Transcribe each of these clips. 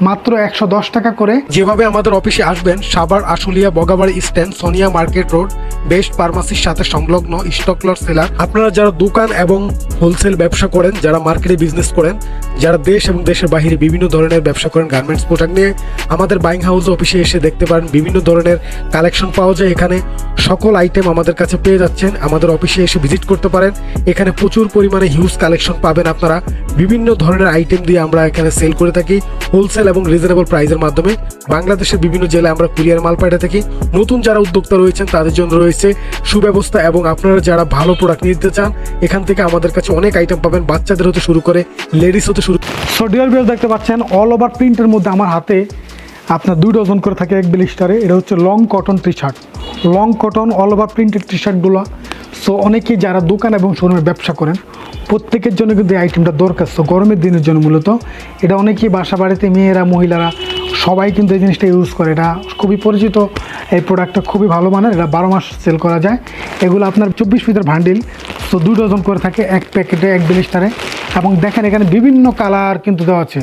মাত্র একশো দশ টাকা করে। যেভাবে আমাদের অফিসে আসবেন Savar Ashulia, Bogabari stand Sonia market road, best ফার্মাসির সাথে সংলগ্ন স্টক লট সেলার। আপনারা যারা দোকান এবং হোলসেল ব্যবসা করেন, যারা মার্কেটে বিজনেস করেন, যারা দেশ এবং দেশের বাইরে বিভিন্ন ধরনের ব্যবসা করেন গার্মেন্টস প্রোডাক্ট নিয়ে আমাদের বাইং হাউস অফিসে এসে দেখতে পারেন। বিভিন্ন ধরনের কালেকশন পাওয়া যায় এখানে। সকল আইটেম আমাদের কাছে পেয়ে যাচ্ছেন। আমাদের অফিসে এসে ভিজিট করতে পারেন। এখানে প্রচুর পরিমাণে হিউজ কালেকশন পাবেন আপনারা। বিভিন্ন ধরনের আইটেম দিয়ে আমরা এখানে সেল করে থাকি হোলসেল এবং রিজনেবল প্রাইসের মাধ্যমে। বাংলাদেশের বিভিন্ন জেলায় আমরা কুরিয়ার মাল পাঠিয়ে থাকি। নতুন যারা উদ্যোক্তা রয়েছেন, তাদের জন্য রয়েছে সুব্যবস্থা এবং আপনারা যারা ভালো প্রোডাক্ট নিতে চান, এখান থেকে আমাদের কাছে অনেক আইটেম পাবেন। বাচ্চাদের হতে শুরু করে লেডিস হতে শুরু সো ডিয়ার বিয়ার দেখতে পাচ্ছেন অল ওভার প্রিন্টের মধ্যে আমার হাতে আপনার দুই ডজন করে থাকে এক বিলিস্টারে এটা হচ্ছে long cotton T shirt long cotton all over printed T শার্টগুলো সো অনেকেই যারা দোকান এবং শোরুমে ব্যবসা করেন, প্রত্যেকের জন্য কিন্তু এই আইটেমটা দরকার। সো গরমের দিনের জন্য মূলত, এটা অনেকেই বাসা বাড়িতে মেয়েরা, মহিলারা, সবাই কিন্তু এই জিনিসটা ইউজ করে। এটা খুবই পরিচিত, এই প্রোডাক্টটা খুবই ভালো মানের, এটা বারো মাস সেল করা যায়। এগুলো আপনার চব্বিশ পিসের ভান্ডিল সো দুই ডজন করে থাকে এক প্যাকেটে এক বিলিস্টারে এবং দেখেন, এখানে বিভিন্ন কালার কিন্তু দেওয়া আছে।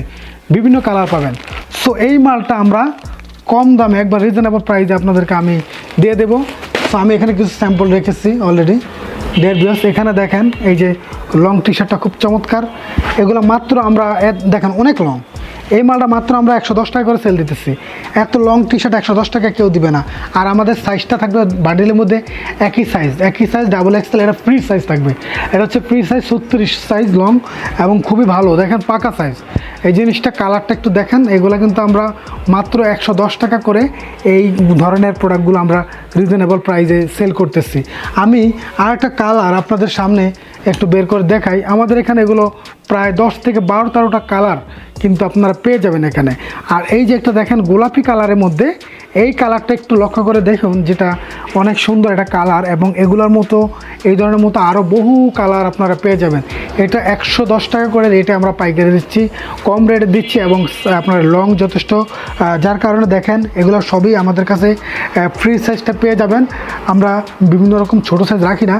বিভিন্ন কালার পাবেন। সো এই মালটা আমরা কম দামে, একবার রিজনেবল প্রাইসে আপনাদেরকে আমি দিয়ে দেবো। সো আমি এখানে কিছু স্যাম্পল রেখেছি অলরেডি দেড় বিয়াস এখানে দেখেন, এই যে লং টি শার্টটা খুব চমৎকার। এগুলো মাত্র আমরা দেখেন, অনেক লং এই মালটা মাত্র আমরা একশো দশ টাকা করে সেল দিতেছি। এত লং টি শার্ট একশো দশ টাকা কেউ দিবে না। আর আমাদের সাইজটা থাকবে বান্ডিলের মধ্যে একই সাইজ একই সাইজ ডাবল এক্সেল এটা ফ্রি সাইজ থাকবে। এটা হচ্ছে ফ্রি সাইজ ছত্রিশ সাইজ লং এবং খুবই ভালো। দেখেন, পাকা সাইজ এই জিনিসটা কালারটা একটু দেখেন, এগুলো কিন্তু আমরা মাত্র একশো দশ টাকা করে এই ধরনের প্রোডাক্টগুলো আমরা রিজনেবল প্রাইজে সেল করতেছি। আমি আর একটা কালার আপনাদের সামনে একটু বের করে দেখাই। আমাদের এখানে এগুলো প্রায় দশ থেকে বারো তেরোটা কালার কিন্তু আপনারা পেয়ে যাবেন এখানে। আর এই যে একটা দেখেন গোলাপি কালারের মধ্যে, এই কালারটা একটু লক্ষ্য করে দেখুন যেটা অনেক সুন্দর একটা কালার এবং এগুলোর মতো, এই ধরনের মতো আরও বহু কালার আপনারা পেয়ে যাবেন। এটা একশো দশ টাকা করে রেটে আমরা পাইকারি দিচ্ছি, কম রেটে দিচ্ছি এবং আপনার লং যথেষ্ট। যার কারণে দেখেন এগুলো সবই আমাদের কাছে ফ্রি সাইজটা পেয়ে যাবেন। আমরা বিভিন্ন রকম ছোট সাইজ রাখি না,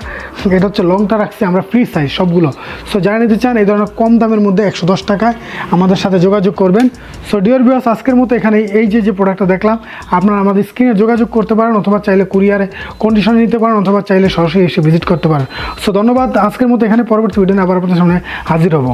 এটা হচ্ছে লংটা রাখছি আমরা ফ্রি সাইজ সবগুলো। সো যারা নিতে চান এই ধরনের কম দামের মধ্যে একশো দশ টাকায় আমাদের সাথে যোগাযোগ করবেন। সো ডিওর বিওস আজকের মতো এখানে এই যে যে প্রোডাক্টটা দেখলাম, আপনারা আমাদের স্ক্রিনে যোগাযোগ করতে পারেন অথবা চাইলে কুরিয়ারে কন্ডিশনে নিতে পারেন অথবা চাইলে সরাসরি এসে ভিজিট করতে পারেন। সো ধন্যবাদ। আজকের মতো এখানে পরবর্তী ভিডিও আবার আপনাদের সামনে হাজির হব।